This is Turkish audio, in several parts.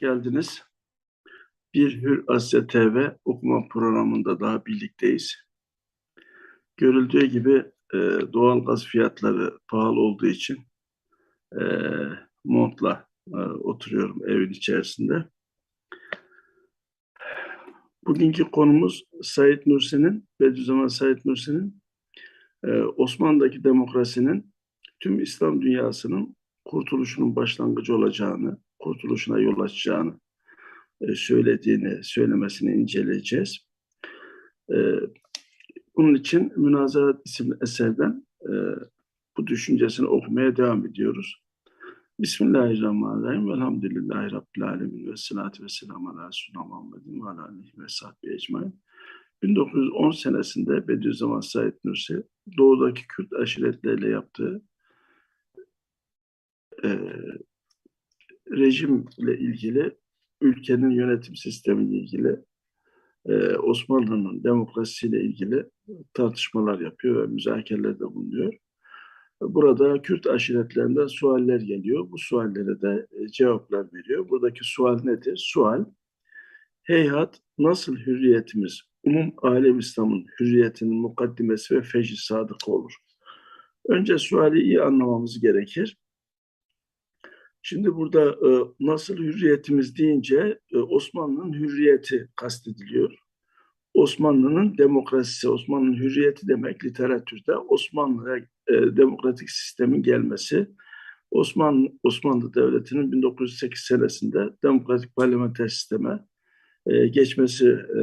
geldiniz. Bir Hür Asya TV okuma programında daha birlikteyiz. Görüldüğü gibi e, doğal gaz fiyatları pahalı olduğu için e, montla e, oturuyorum evin içerisinde. Bugünkü konumuz Said Nursi'nin, Bediüzzaman Said Nursi'nin e, Osmanlı'daki demokrasinin tüm İslam dünyasının kurtuluşunun başlangıcı olacağını, kurtuluşuna yol açacağını e, söylediğini, söylemesini inceleyeceğiz. E, bunun için Münazarat isimli eserden e, bu düşüncesini okumaya devam ediyoruz. Bismillahirrahmanirrahim. Velhamdülillahi Rabbil Alemin. Ve salatu ve selamu ala Resulü Muhammedin ve ala aleyhi ve sahbihi ecmain. 1910 senesinde Bediüzzaman Said Nursi doğudaki Kürt aşiretlerle yaptığı e, rejimle ilgili, ülkenin yönetim sistemiyle ilgili, e, Osmanlı'nın demokrasiyle ilgili tartışmalar yapıyor ve müzakerelerde bulunuyor. Burada Kürt aşiretlerinden sualler geliyor. Bu suallere de e, cevaplar veriyor. Buradaki sual nedir? Sual, heyhat nasıl hürriyetimiz, umum alem İslam'ın hürriyetinin mukaddimesi ve fecri sadık olur? Önce suali iyi anlamamız gerekir. Şimdi burada e, nasıl hürriyetimiz deyince e, Osmanlı'nın hürriyeti kastediliyor. Osmanlı'nın demokrasisi, Osmanlı'nın hürriyeti demek literatürde Osmanlı'ya e, demokratik sistemin gelmesi. Osmanlı, Osmanlı Devleti'nin 1908 senesinde demokratik parlamenter sisteme e, geçmesi e,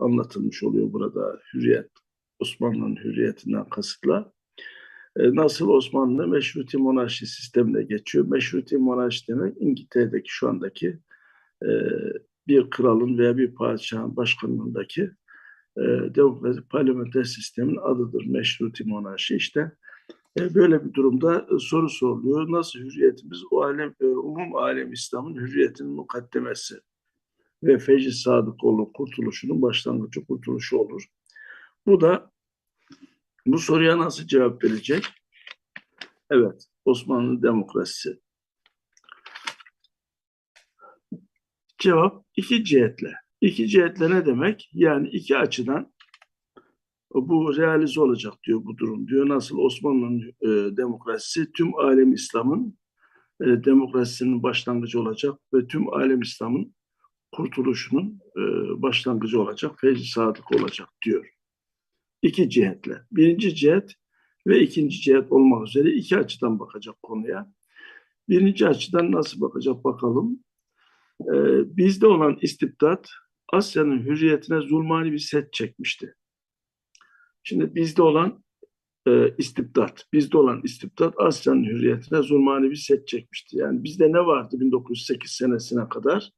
anlatılmış oluyor burada hürriyet. Osmanlı'nın hürriyetinden kasıtla. E, nasıl Osmanlı meşruti monarşi sistemine geçiyor. Meşruti monarşi demek İngiltere'deki şu andaki e, bir kralın veya bir padişahın başkanlığındaki e, demokratik parlamenter sistemin adıdır. Meşruti monarşi işte. böyle bir durumda soru soruluyor. Nasıl hürriyetimiz o alem, umum alem İslam'ın hürriyetinin mukaddemesi ve fecri sadık olur, kurtuluşunun başlangıcı kurtuluşu olur. Bu da bu soruya nasıl cevap verecek? Evet, Osmanlı demokrasisi. Cevap iki cihetle. İki cihetle ne demek? Yani iki açıdan bu realize olacak diyor bu durum diyor. Nasıl Osmanlı'nın e, demokrasisi tüm alem İslam'ın e, demokrasisinin başlangıcı olacak ve tüm alem İslam'ın kurtuluşunun e, başlangıcı olacak, fecri sadık olacak diyor iki cihetle. Birinci cihet ve ikinci cihet olmak üzere iki açıdan bakacak konuya. Birinci açıdan nasıl bakacak bakalım. Ee, bizde olan istibdat Asya'nın hürriyetine zulmani bir set çekmişti. Şimdi bizde olan e, istibdat, bizde olan istibdat Asya'nın hürriyetine zulmani bir set çekmişti. Yani bizde ne vardı 1908 senesine kadar?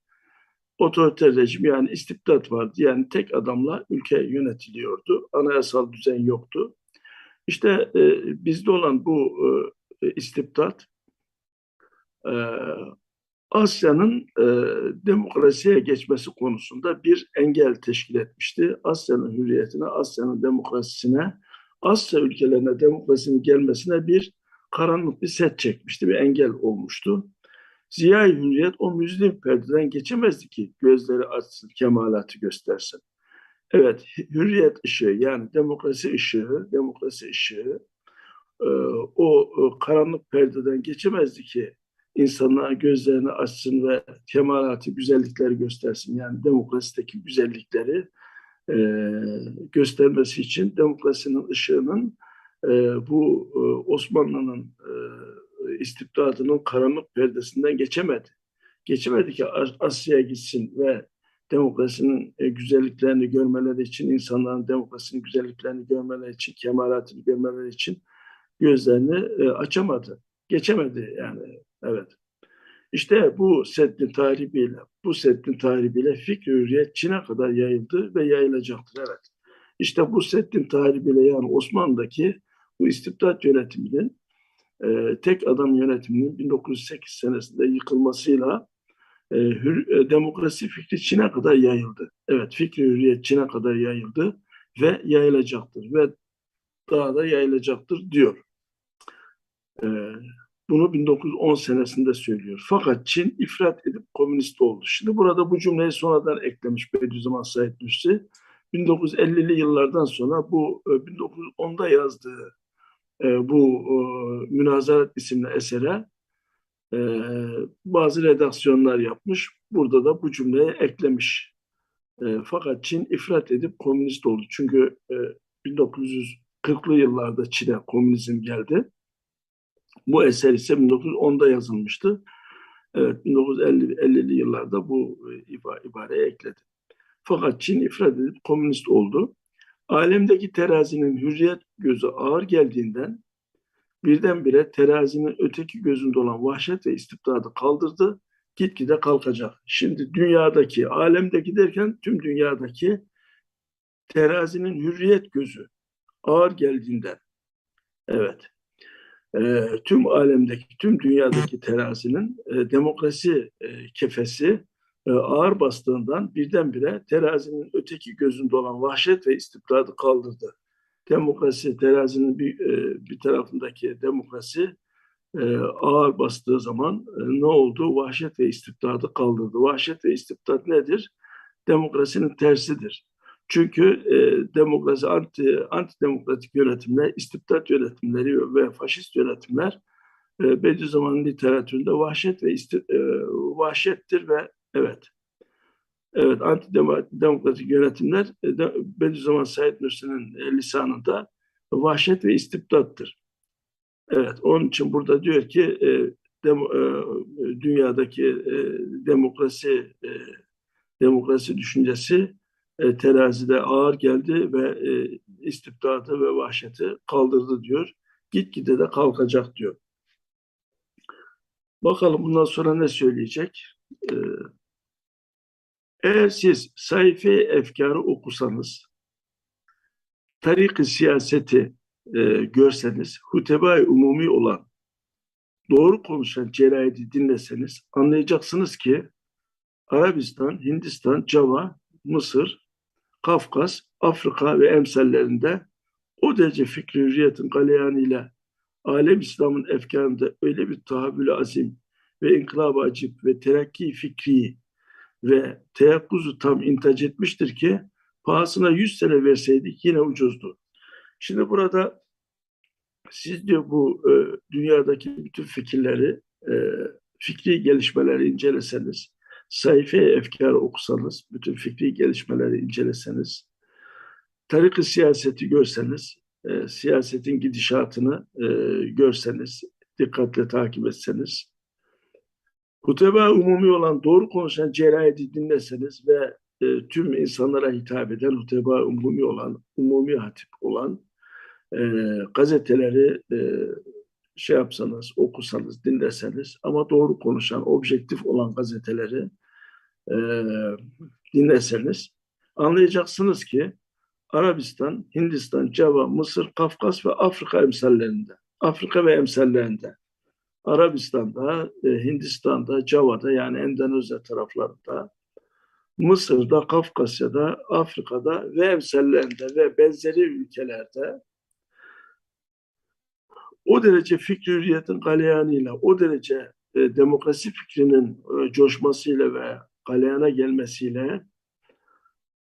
Otoriter yani istibdat vardı. Yani tek adamla ülke yönetiliyordu. Anayasal düzen yoktu. İşte e, bizde olan bu e, istibdat e, Asya'nın e, demokrasiye geçmesi konusunda bir engel teşkil etmişti. Asya'nın hürriyetine, Asya'nın demokrasisine, Asya ülkelerine demokrasinin gelmesine bir karanlık bir set çekmişti, bir engel olmuştu. Ziya Hürriyet o müzlim perdeden geçemezdi ki gözleri açsın, kemalatı göstersin. Evet, hürriyet ışığı yani demokrasi ışığı, demokrasi ışığı e, o karanlık perdeden geçemezdi ki insanlar gözlerini açsın ve kemalatı, güzellikleri göstersin. Yani demokrasideki güzellikleri e, göstermesi için demokrasinin ışığının e, bu Osmanlı'nın istibdadının karanlık perdesinden geçemedi. Geçemedi ki Asya'ya gitsin ve demokrasinin e, güzelliklerini görmeleri için, insanların demokrasinin güzelliklerini görmeleri için, kemalatını görmeleri için gözlerini e, açamadı. Geçemedi yani. Evet. İşte bu Seddin tahribiyle, bu Seddin tahribiyle fikri hürriyet Çin'e kadar yayıldı ve yayılacaktır. Evet. İşte bu Seddin tahribiyle yani Osmanlı'daki bu istibdat yönetiminin e, tek adam yönetiminin 1908 senesinde yıkılmasıyla e, hür, e, demokrasi fikri Çin'e kadar yayıldı. Evet fikri hürriyet Çin'e kadar yayıldı ve yayılacaktır ve daha da yayılacaktır diyor. E, bunu 1910 senesinde söylüyor. Fakat Çin ifrat edip komünist oldu. Şimdi burada bu cümleyi sonradan eklemiş Bediüzzaman Said Nursi. 1950'li yıllardan sonra bu e, 1910'da yazdığı e, bu e, Münazarat isimli esere e, bazı redaksiyonlar yapmış. Burada da bu cümleyi eklemiş. E, fakat Çin ifrat edip komünist oldu. Çünkü e, 1940'lı yıllarda Çin'e komünizm geldi. Bu eser ise 1910'da yazılmıştı. Evet, 1950'li yıllarda bu e, iba- ibareyi ekledi. Fakat Çin ifrat edip komünist oldu. Alemdeki terazinin hürriyet gözü ağır geldiğinden birdenbire terazinin öteki gözünde olan vahşet ve istibdadı kaldırdı. Gitgide kalkacak. Şimdi dünyadaki, alemdeki derken tüm dünyadaki terazinin hürriyet gözü ağır geldiğinden. Evet. Ee, tüm alemdeki, tüm dünyadaki terazinin e, demokrasi e, kefesi e, ağır bastığından birdenbire terazinin öteki gözünde olan vahşet ve istibdadı kaldırdı. Demokrasi, terazinin bir, e, bir tarafındaki demokrasi e, ağır bastığı zaman e, ne oldu? Vahşet ve istibdadı kaldırdı. Vahşet ve istibdat nedir? Demokrasinin tersidir. Çünkü e, demokrasi, anti, antidemokratik yönetimler, istibdat yönetimleri ve faşist yönetimler e, Bediüzzaman'ın literatüründe vahşet ve isti, e, vahşettir ve evet evet antidemokratik yönetimler e, Bediüzzaman Said Nursi'nin e, lisanında vahşet ve istibdattır. Evet, onun için burada diyor ki e, dem, e, dünyadaki e, demokrasi e, demokrasi düşüncesi e, terazide ağır geldi ve e, istibdadı ve vahşeti kaldırdı diyor. Gitgide de kalkacak diyor. Bakalım bundan sonra ne söyleyecek? E, eğer siz sayfi efkarı okusanız, tarik siyaseti e, görseniz, huteba umumi olan, doğru konuşan cerayeti dinleseniz anlayacaksınız ki Arabistan, Hindistan, Java, Mısır, Kafkas, Afrika ve emsallerinde o derece fikri hürriyetin galeyanıyla alem İslam'ın efkarında öyle bir tahammül azim ve inkılab acip ve terakki fikri ve teyakkuzu tam intac etmiştir ki pahasına 100 sene verseydik yine ucuzdu. Şimdi burada siz diyor bu e, dünyadaki bütün fikirleri, e, fikri gelişmeleri inceleseniz, sayfa efkarı okusanız, bütün fikri gelişmeleri inceleseniz, tarikı siyaseti görseniz, e, siyasetin gidişatını e, görseniz, dikkatle takip etseniz, huteba umumi olan doğru konuşan cerayeti dinleseniz ve e, tüm insanlara hitap eden huteba umumi olan, umumi hatip olan e, gazeteleri e, şey yapsanız, okusanız, dinleseniz ama doğru konuşan, objektif olan gazeteleri e, dinleseniz anlayacaksınız ki Arabistan, Hindistan, Java, Mısır, Kafkas ve Afrika emsallerinde, Afrika ve emsallerinde, Arabistan'da, e, Hindistan'da, Java'da yani Endonezya taraflarında, Mısır'da, Kafkasya'da, Afrika'da ve emsallerinde ve benzeri ülkelerde o derece fikri hürriyetin galeyanıyla, o derece e, demokrasi fikrinin e, coşmasıyla ve galeyana gelmesiyle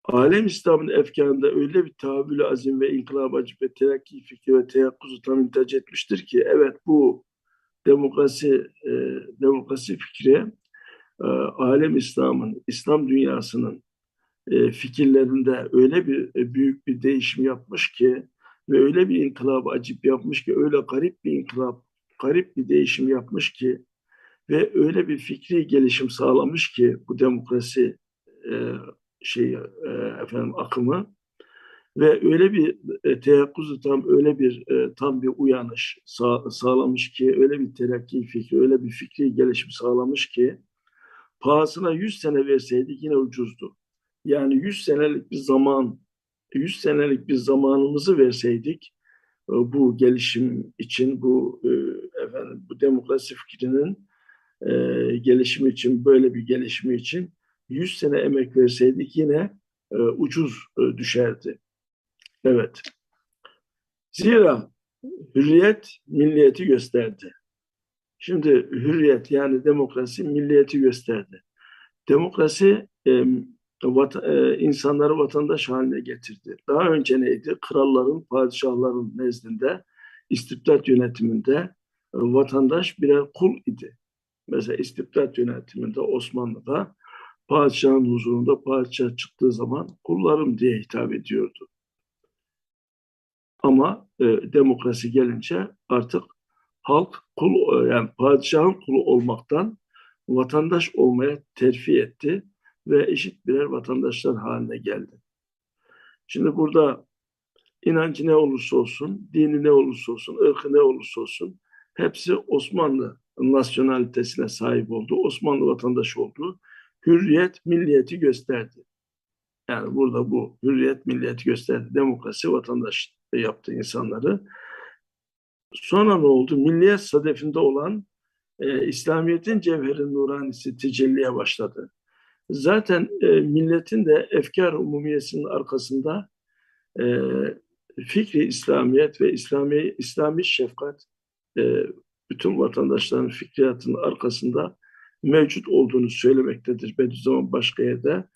alem İslam'ın efkarında öyle bir tahammül azim ve inkılap acip ve terakki fikri ve teyakkuzu tam intac etmiştir ki evet bu demokrasi e, demokrasi fikri e, alem İslam'ın, İslam dünyasının e, fikirlerinde öyle bir e, büyük bir değişim yapmış ki ve öyle bir inkılap acip yapmış ki öyle garip bir inkılap, garip bir değişim yapmış ki ve öyle bir fikri gelişim sağlamış ki bu demokrasi e, şeyi e, efendim akımı ve öyle bir e, teyakkuzu tam öyle bir e, tam bir uyanış sağ, sağlamış ki öyle bir terakki fikri öyle bir fikri gelişim sağlamış ki pahasına 100 sene verseydik yine ucuzdu. Yani 100 senelik bir zaman 100 senelik bir zamanımızı verseydik e, bu gelişim için bu e, efendim bu demokrasi fikrinin e, gelişimi için böyle bir gelişimi için 100 sene emek verseydik yine e, ucuz e, düşerdi. Evet. Zira hürriyet milliyeti gösterdi. Şimdi hürriyet yani demokrasi milliyeti gösterdi. Demokrasi e, vat, e, insanları vatandaş haline getirdi. Daha önce neydi? Kralların, padişahların nezdinde istibdat yönetiminde e, vatandaş birer kul idi. Mesela istibdat yönetiminde Osmanlı'da padişahın huzurunda padişah çıktığı zaman kullarım diye hitap ediyordu. Ama e, demokrasi gelince artık halk kul yani padişahın kulu olmaktan vatandaş olmaya terfi etti ve eşit birer vatandaşlar haline geldi. Şimdi burada inancı ne olursa olsun, dini ne olursa olsun, ırkı ne olursa olsun hepsi Osmanlı nasyonalitesine sahip oldu. Osmanlı vatandaşı oldu. Hürriyet, milliyeti gösterdi. Yani burada bu hürriyet, milliyeti gösterdi. Demokrasi vatandaş yaptı insanları. Sonra ne oldu? Milliyet sadefinde olan e, İslamiyet'in cevherin nuranisi tecelliye başladı. Zaten e, milletin de efkar umumiyesinin arkasında e, fikri İslamiyet ve İslami, İslami şefkat e, bütün vatandaşların fikriyatının arkasında mevcut olduğunu söylemektedir Bediüzzaman başka yerde.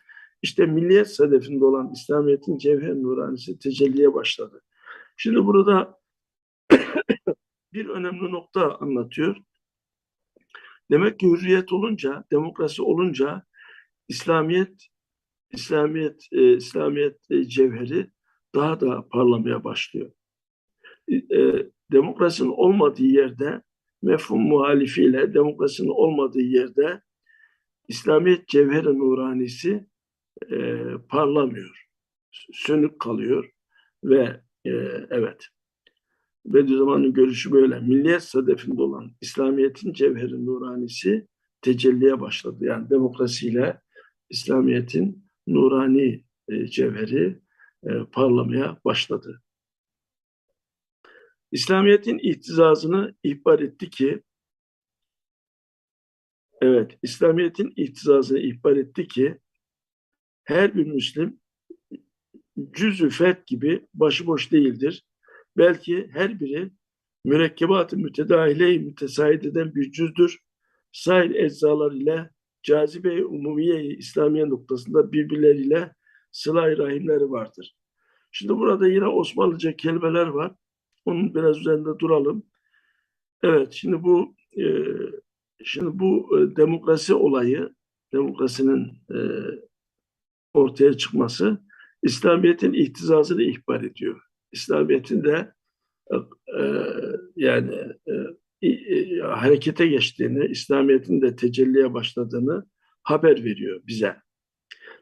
İşte milliyet sadefinde olan İslamiyet'in cevher nuranisi tecelliye başladı. Şimdi burada bir önemli nokta anlatıyor. Demek ki hürriyet olunca, demokrasi olunca İslamiyet İslamiyet e, İslamiyet e, cevheri daha da parlamaya başlıyor. E, e, demokrasinin olmadığı yerde mefhum muhalifiyle demokrasinin olmadığı yerde İslamiyet cevheri nuranisi e, parlamıyor. Sönük kalıyor ve e, evet Bediüzzaman'ın görüşü böyle. Milliyet sadefinde olan İslamiyet'in cevheri nuranisi tecelliye başladı. Yani demokrasiyle İslamiyet'in nurani e, cevheri e, parlamaya başladı. İslamiyet'in ihtizazını ihbar etti ki evet İslamiyet'in ihtizazını ihbar etti ki her bir Müslim cüz-ü fert gibi başıboş değildir. Belki her biri mürekkebat-ı mütedahile-i mütesaid eden bir cüzdür. Sair eczalar ile cazibe-i umumiye İslamiye noktasında birbirleriyle sıla rahimleri vardır. Şimdi burada yine Osmanlıca kelimeler var. Onun biraz üzerinde duralım. Evet, şimdi bu e, şimdi bu e, demokrasi olayı, demokrasinin e, ortaya çıkması İslamiyet'in ihtizazını ihbar ediyor. İslamiyet'in de e, e yani e, e, harekete geçtiğini, İslamiyet'in de tecelliye başladığını haber veriyor bize.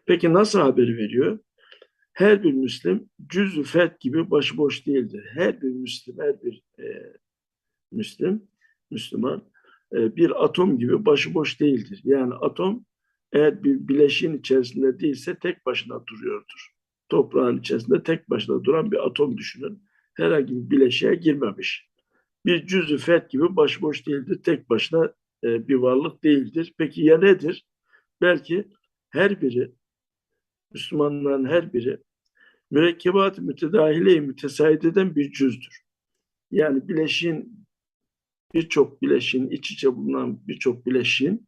Peki nasıl haber veriyor? Her bir Müslim cüz-ü fet gibi başıboş değildir. Her bir Müslim, her bir e, Müslim, Müslüman e, bir atom gibi başıboş değildir. Yani atom eğer bir bileşiğin içerisinde değilse tek başına duruyordur. Toprağın içerisinde tek başına duran bir atom düşünün. Herhangi bir bileşiğe girmemiş. Bir cüz-ü fet gibi başıboş değildir. Tek başına e, bir varlık değildir. Peki ya nedir? Belki her biri Müslümanların her biri mürekkebat-ı mütedahile-i mütesaid eden bir cüzdür. Yani bileşiğin birçok bileşiğin iç içe bulunan birçok bileşiğin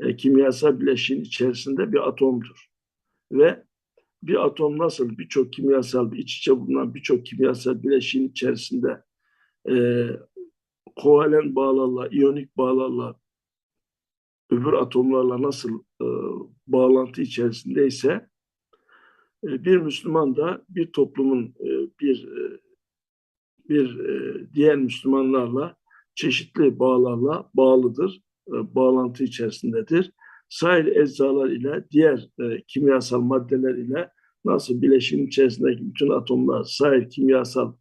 e, kimyasal bileşiğin içerisinde bir atomdur. Ve bir atom nasıl birçok kimyasal iç içe bulunan birçok kimyasal bileşiğin içerisinde e, kovalen bağlarla, iyonik bağlarla öbür atomlarla nasıl e, bağlantı içerisindeyse e, bir Müslüman da bir toplumun e, bir e, bir diğer Müslümanlarla çeşitli bağlarla bağlıdır, bağlantı içerisindedir. Sahil eczalar ile diğer kimyasal maddeler ile nasıl bileşiğin içerisindeki bütün atomlar sahil kimyasal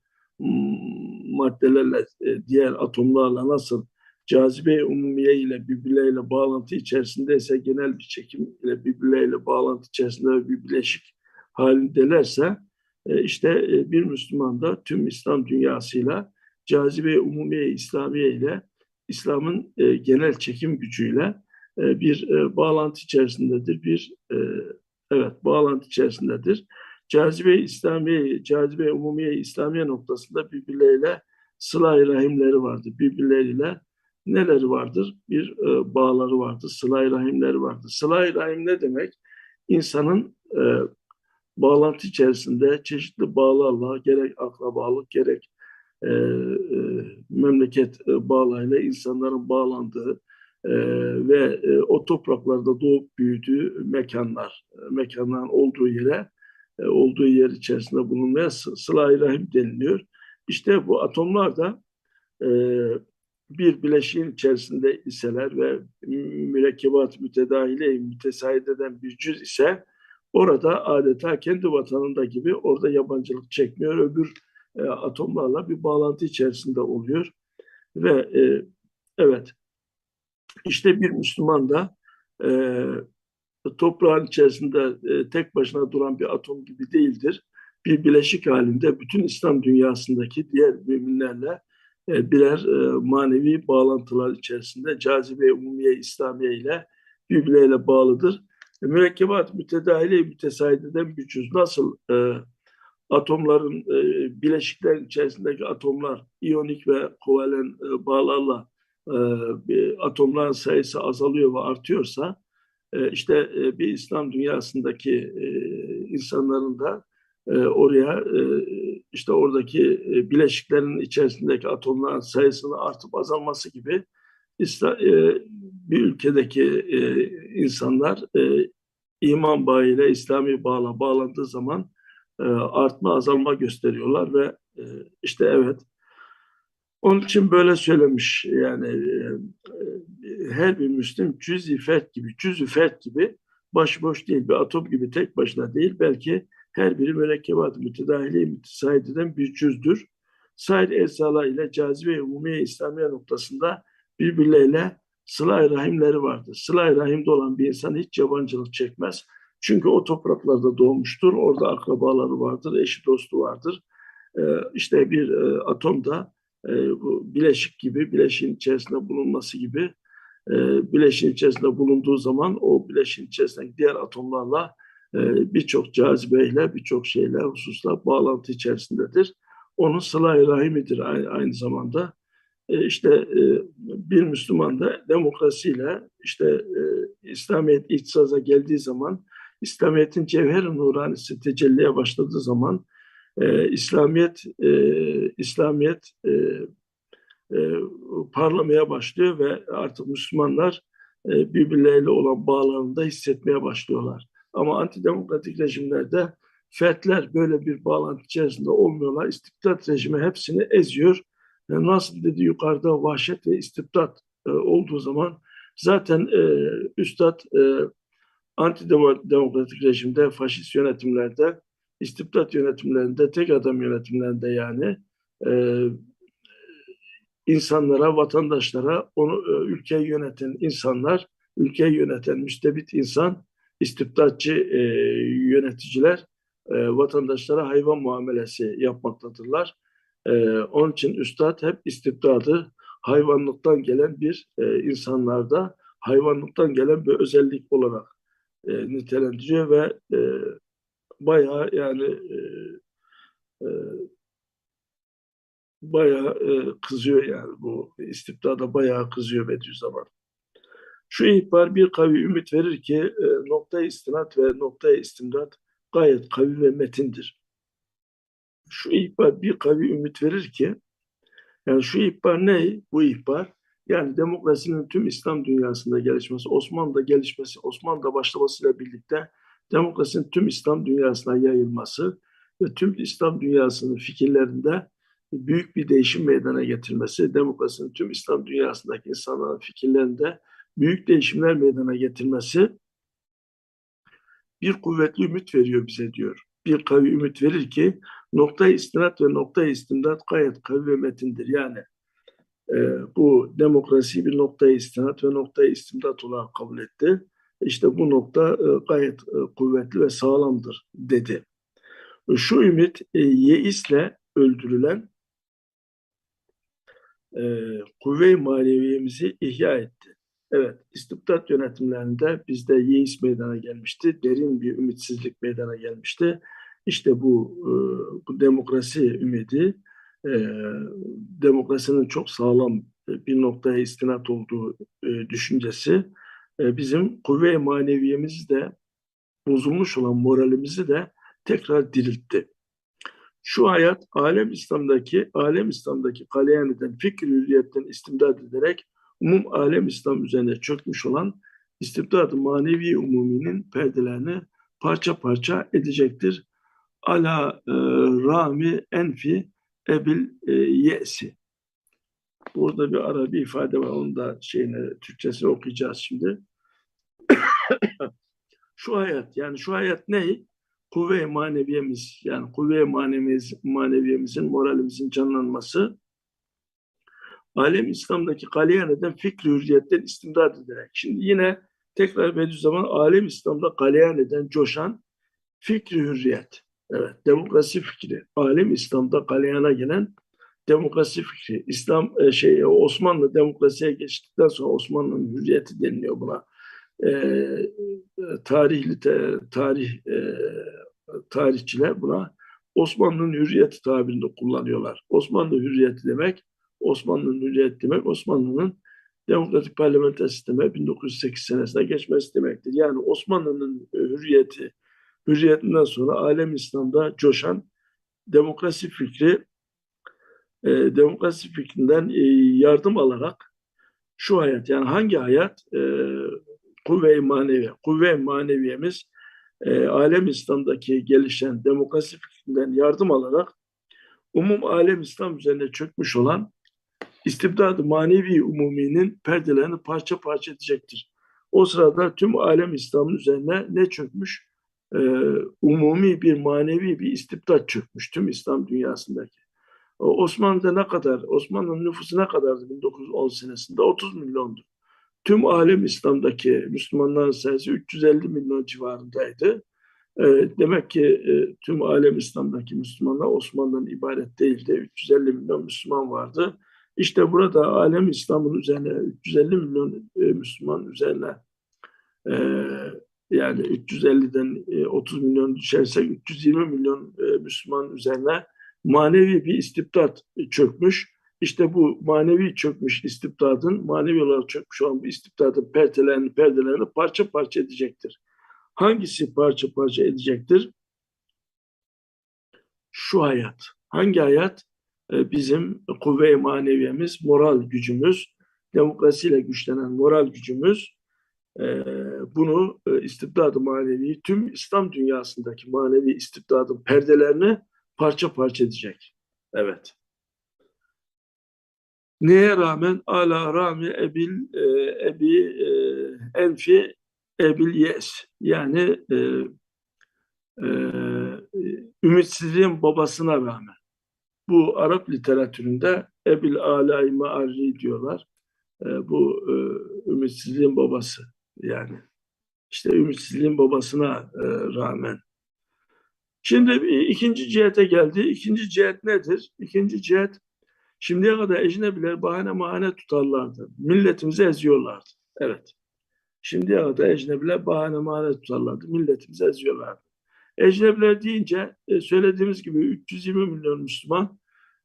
maddelerle diğer atomlarla nasıl cazibe umumiye ile birbirleriyle bağlantı içerisindeyse genel bir çekim ile birbirleriyle bağlantı içerisinde bir bileşik halindelerse e, işte e, bir Müslüman da tüm İslam dünyasıyla cazibe umumiye İslamiye ile İslam'ın e, genel çekim gücüyle bir bağlantı içerisindedir. Bir evet bağlantı içerisindedir. Cazibe İslamiye, cazibe umumiye İslamiye noktasında birbirleriyle sıla rahimleri vardır. Birbirleriyle neleri vardır? Bir e, bağları vardır, sıla rahimleri vardır. sıla rahim ne demek? İnsanın e, bağlantı içerisinde çeşitli bağlarla gerek akrabalık gerek e, e, memleket e, bağlarıyla insanların bağlandığı e, ve e, o topraklarda doğup büyüdüğü mekanlar, e, mekanların olduğu yere e, olduğu yer içerisinde bulunmaya sıla rahim deniliyor. İşte bu atomlar da bir bileşiğin içerisinde iseler ve mürekkebat mütedahile mütesaid eden bir cüz ise orada adeta kendi vatanında gibi orada yabancılık çekmiyor. Öbür atomlarla bir bağlantı içerisinde oluyor. Ve evet işte bir Müslüman da e, toprağın içerisinde e, tek başına duran bir atom gibi değildir. Bir bileşik halinde bütün İslam dünyasındaki diğer müminlerle e, birer e, manevi bağlantılar içerisinde cazibe umumiye İslamiye ile birbirleriyle bağlıdır. E, mürekkebat mütedahile mütesaideden bir cüz. Nasıl e, atomların e, bileşiklerin içerisindeki atomlar iyonik ve kovalen e, bağlarla atomların sayısı azalıyor ve artıyorsa e, işte e, bir İslam dünyasındaki e, insanların da e, oraya e, işte oradaki e, bileşiklerin içerisindeki atomların sayısının artıp azalması gibi bir ülkedeki insanlar iman bağıyla İslami bağla bağlandığı zaman artma azalma gösteriyorlar ve işte evet onun için böyle söylemiş yani her bir Müslim cüz-i gibi, cüz-i gibi başıboş değil, bir atom gibi tek başına değil belki her biri mürekkebat-ı mütedahili mütesaid eden bir cüzdür. Sair esala ile cazibe umumiye İslamiye noktasında birbirleriyle sıla rahimleri vardır. sıla rahimde olan bir insan hiç yabancılık çekmez. Çünkü o topraklarda doğmuştur. Orada akrabaları vardır, eşi dostu vardır. Ee, işte bir e, atomda e, bu bileşik gibi, bileşiğin içerisinde bulunması gibi e, bileşiğin içerisinde bulunduğu zaman o bileşiğin içerisindeki diğer atomlarla e, birçok cazibeyle, birçok şeyle, hususla bağlantı içerisindedir. Onun sıla-i rahimidir aynı zamanda. E, işte e, bir Müslüman da demokrasiyle işte İslamiyet ihtisaza geldiği zaman İslamiyet'in cevher-i nuranisi tecelliye başladığı zaman İslamiyet İslamiyet parlamaya başlıyor ve artık Müslümanlar birbirleriyle olan bağlarını da hissetmeye başlıyorlar. Ama antidemokratik rejimlerde fertler böyle bir bağlantı içerisinde olmuyorlar. İstibdat rejimi hepsini eziyor. ve nasıl dedi yukarıda vahşet ve istibdat e, olduğu zaman zaten e, üstad e, antidemokratik rejimde, faşist yönetimlerde, istibdat yönetimlerinde, tek adam yönetimlerinde yani e, insanlara, vatandaşlara, onu e, ülkeyi yöneten insanlar, ülkeyi yöneten müstebit insan istibdatçı e, yöneticiler e, vatandaşlara hayvan muamelesi yapmaktadırlar. E, onun için üstad hep istibdadı hayvanlıktan gelen bir e, insanlarda hayvanlıktan gelen bir özellik olarak e, nitelendiriyor ve e, bayağı yani e, e, bayağı e, kızıyor yani bu istibdada bayağı kızıyor Bediüzzaman. Şu ihbar bir kavi ümit verir ki e, nokta istinat ve nokta istimdat gayet kavi ve metindir. Şu ihbar bir kavi ümit verir ki yani şu ihbar ne? Bu ihbar yani demokrasinin tüm İslam dünyasında gelişmesi, Osmanlı'da gelişmesi, Osmanlı'da başlamasıyla birlikte demokrasinin tüm İslam dünyasına yayılması ve tüm İslam dünyasının fikirlerinde büyük bir değişim meydana getirmesi, demokrasinin tüm İslam dünyasındaki insanların fikirlerinde büyük değişimler meydana getirmesi bir kuvvetli ümit veriyor bize diyor. Bir kavi ümit verir ki nokta istinat ve nokta istimdat gayet kavi ve metindir. Yani e, bu demokrasi bir nokta istinat ve nokta istimdat olarak kabul etti. İşte bu nokta e, gayet e, kuvvetli ve sağlamdır dedi. Şu ümit e, yeisle öldürülen e, kuvve-i maneviyemizi ihya etti. Evet, istibdat yönetimlerinde bizde yeis meydana gelmişti, derin bir ümitsizlik meydana gelmişti. İşte bu e, bu demokrasi ümidi, e, demokrasinin çok sağlam e, bir noktaya istinat olduğu e, düşüncesi e, bizim kuvve maneviyemizi de bozulmuş olan moralimizi de tekrar diriltti. Şu hayat alem İslam'daki alem İslam'daki kaleyen eden fikir hürriyetten istimdad ederek umum alem İslam üzerine çökmüş olan istibdad manevi umuminin perdelerini parça parça edecektir. Ala e, rami enfi ebil e, yesi. Burada bir Arabi ifade var. Onu da şeyine Türkçesini okuyacağız şimdi. şu hayat yani şu hayat ne? Kuvve maneviyemiz yani kuvve maneviyemiz, maneviyemizin moralimizin canlanması alem İslam'daki kaliyen eden fikri hürriyetten istimdad ederek. Şimdi yine tekrar Bediüzzaman alem İslam'da kaliyen eden, coşan fikri hürriyet. Evet, demokrasi fikri. Alem İslam'da kaleyana gelen demokrasi fikri. İslam e, şey Osmanlı demokrasiye geçtikten sonra Osmanlı'nın hürriyeti deniliyor buna. E, tarihli tarih e, tarihçiler buna Osmanlı'nın hürriyeti tabirinde kullanıyorlar. Osmanlı hürriyeti demek Osmanlı'nın hürriyeti demek Osmanlı'nın demokratik parlamenter sisteme 1908 senesinde geçmesi demektir. Yani Osmanlı'nın hürriyeti, hürriyetinden sonra alem İslam'da coşan demokrasi fikri e, demokrasi fikrinden e, yardım alarak şu hayat yani hangi hayat e, kuvve-i manevi, kuvve maneviyemiz e, alem İslam'daki gelişen demokrasi fikrinden yardım alarak umum alem İslam üzerine çökmüş olan istibdad manevi umuminin perdelerini parça parça edecektir. O sırada tüm alem İslam'ın üzerine ne çökmüş? Ee, umumi bir manevi bir istibdat çökmüş tüm İslam dünyasındaki. Osmanlı'da ne kadar, Osmanlı'nın nüfusu ne kadardı 1910 senesinde? 30 milyondu. Tüm alem İslam'daki Müslümanların sayısı 350 milyon civarındaydı. E, demek ki e, tüm alem İslam'daki Müslümanlar Osmanlı'nın ibaret değildi. 350 milyon Müslüman vardı. İşte burada alem İslam'ın üzerine 350 milyon e, Müslüman üzerine e, yani 350'den e, 30 milyon düşersek 320 milyon Müslüman üzerine manevi bir istibdat çökmüş. İşte bu manevi çökmüş istibdadın, manevi olarak çökmüş olan bu istibdadın perdelerini, perdelerini parça parça edecektir. Hangisi parça parça edecektir? Şu hayat. Hangi hayat? Ee, bizim kuvve-i maneviyemiz, moral gücümüz, demokrasiyle güçlenen moral gücümüz ee, bunu e, istibdad-ı manevi, tüm İslam dünyasındaki manevi istibdadın perdelerini parça parça edecek. Evet. Neye rağmen ala rami ebil e, ebi e, enfi ebil yes yani e, e, ümitsizliğin babasına rağmen bu Arap literatüründe ebil alay maarri diyorlar. E, bu e, ümitsizliğin babası yani işte ümitsizliğin babasına e, rağmen Şimdi ikinci cihete geldi. İkinci cihet nedir? İkinci cihet şimdiye kadar ecnebiler bahane mahane tutarlardı. Milletimizi eziyorlardı. Evet. Şimdiye kadar ecnebiler bahane mahane tutarlardı. Milletimizi eziyorlardı. Ecnebiler deyince e, söylediğimiz gibi 320 milyon Müslüman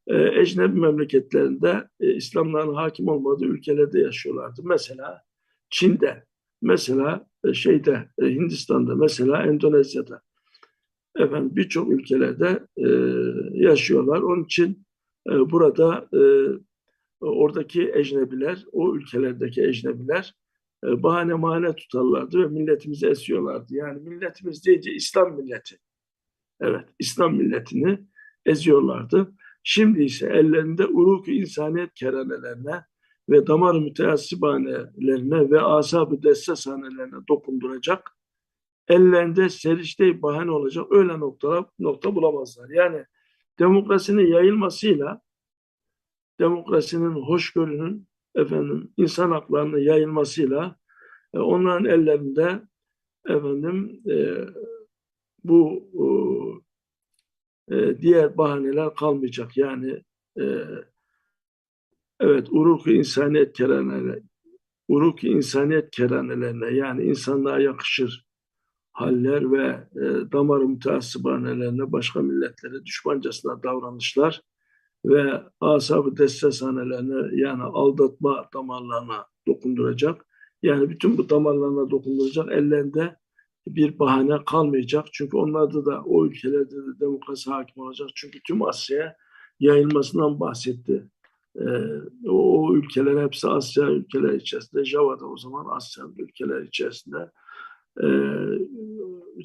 e, ecnebi memleketlerinde e, İslamların hakim olmadığı ülkelerde yaşıyorlardı. Mesela Çin'de, mesela şeyde Hindistan'da, mesela Endonezya'da efendim birçok ülkelerde e, yaşıyorlar. Onun için e, burada e, oradaki ecnebiler, o ülkelerdeki ecnebiler e, bahane mahane tutarlardı ve milletimizi esiyorlardı. Yani milletimiz deyince İslam milleti. Evet, İslam milletini eziyorlardı. Şimdi ise ellerinde uruk insaniyet keranelerine ve damar müteassibanelerine ve asab-ı destesanelerine dokunduracak ellerinde serişte bahane olacak öyle noktalar nokta bulamazlar. Yani demokrasinin yayılmasıyla demokrasinin hoşgörünün efendim insan haklarının yayılmasıyla e, onların ellerinde efendim e, bu e, diğer bahaneler kalmayacak. Yani e, evet uruk insaniyet keranelerine uruk insaniyet keranelerine yani insanlığa yakışır haller ve e, damar müteassıbanelerine, başka milletlere düşmancasına davranışlar ve asabı destesanelerine yani aldatma damarlarına dokunduracak. Yani bütün bu damarlarına dokunduracak. Ellerinde bir bahane kalmayacak. Çünkü onlarda da o ülkelerde de demokrasi hakim olacak. Çünkü tüm Asya'ya yayılmasından bahsetti. Ee, o, o ülkeler hepsi Asya ülkeler içerisinde. Java'da o zaman Asya ülkeler içerisinde. Ee,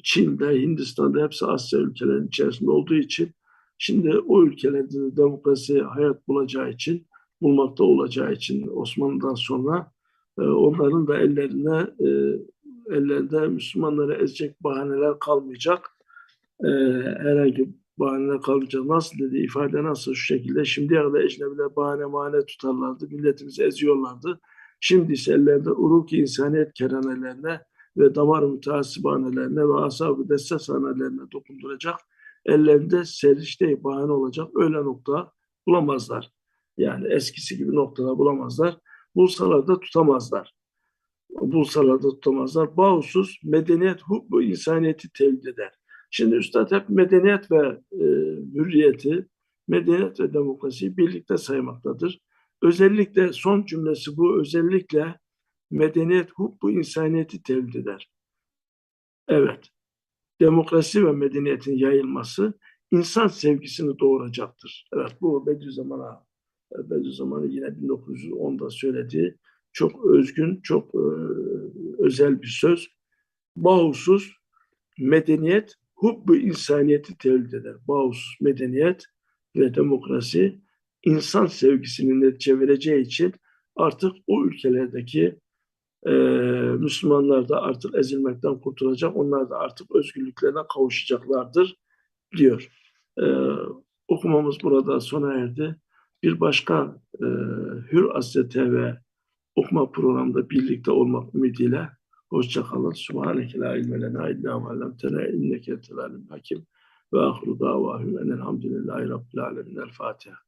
Çin'de, Hindistan'da hepsi Asya ülkelerin içerisinde olduğu için şimdi o ülkelerde de demokrasi hayat bulacağı için, bulmakta olacağı için Osmanlı'dan sonra e, onların da ellerine e, ellerinde Müslümanları ezecek bahaneler kalmayacak. E, herhangi bahaneler kalmayacak. Nasıl dedi ifade nasıl şu şekilde şimdiye kadar ecnebiler bahane mahane tutarlardı. Milletimizi eziyorlardı. Şimdi ise ellerinde uruk insaniyet kerenelerine ve damar mütehassibanelerine ve ashab-ı desteshanelerine dokunduracak. Ellerinde serişte bahane olacak. Öyle nokta bulamazlar. Yani eskisi gibi noktalar bulamazlar. Bulsalar da tutamazlar. Bulsalar da tutamazlar. Bağımsız medeniyet hubbu insaniyeti tevhid eder. Şimdi Üstad hep medeniyet ve e, hürriyeti, medeniyet ve demokrasiyi birlikte saymaktadır. Özellikle son cümlesi bu özellikle medeniyet hubbu insaniyeti tevhid eder. Evet, demokrasi ve medeniyetin yayılması insan sevgisini doğuracaktır. Evet bu Bediüzzaman'a Bediüzzaman'ı yine 1910'da söylediği çok özgün, çok e, özel bir söz. Bağımsız medeniyet hubbu insaniyeti tevhid eder. Bağımsız medeniyet ve demokrasi insan sevgisinin netice vereceği için artık o ülkelerdeki e, Müslümanlar da artık ezilmekten kurtulacak. Onlar da artık özgürlüklerine kavuşacaklardır diyor. E, okumamız burada sona erdi. Bir başka e, Hür Asya TV okuma programında birlikte olmak ümidiyle hoşçakalın. Subhaneke la ilme lena illa ma allamtena inneke entel hakim ve ahru davahum enelhamdülillahi rabbil alemin. El Fatiha.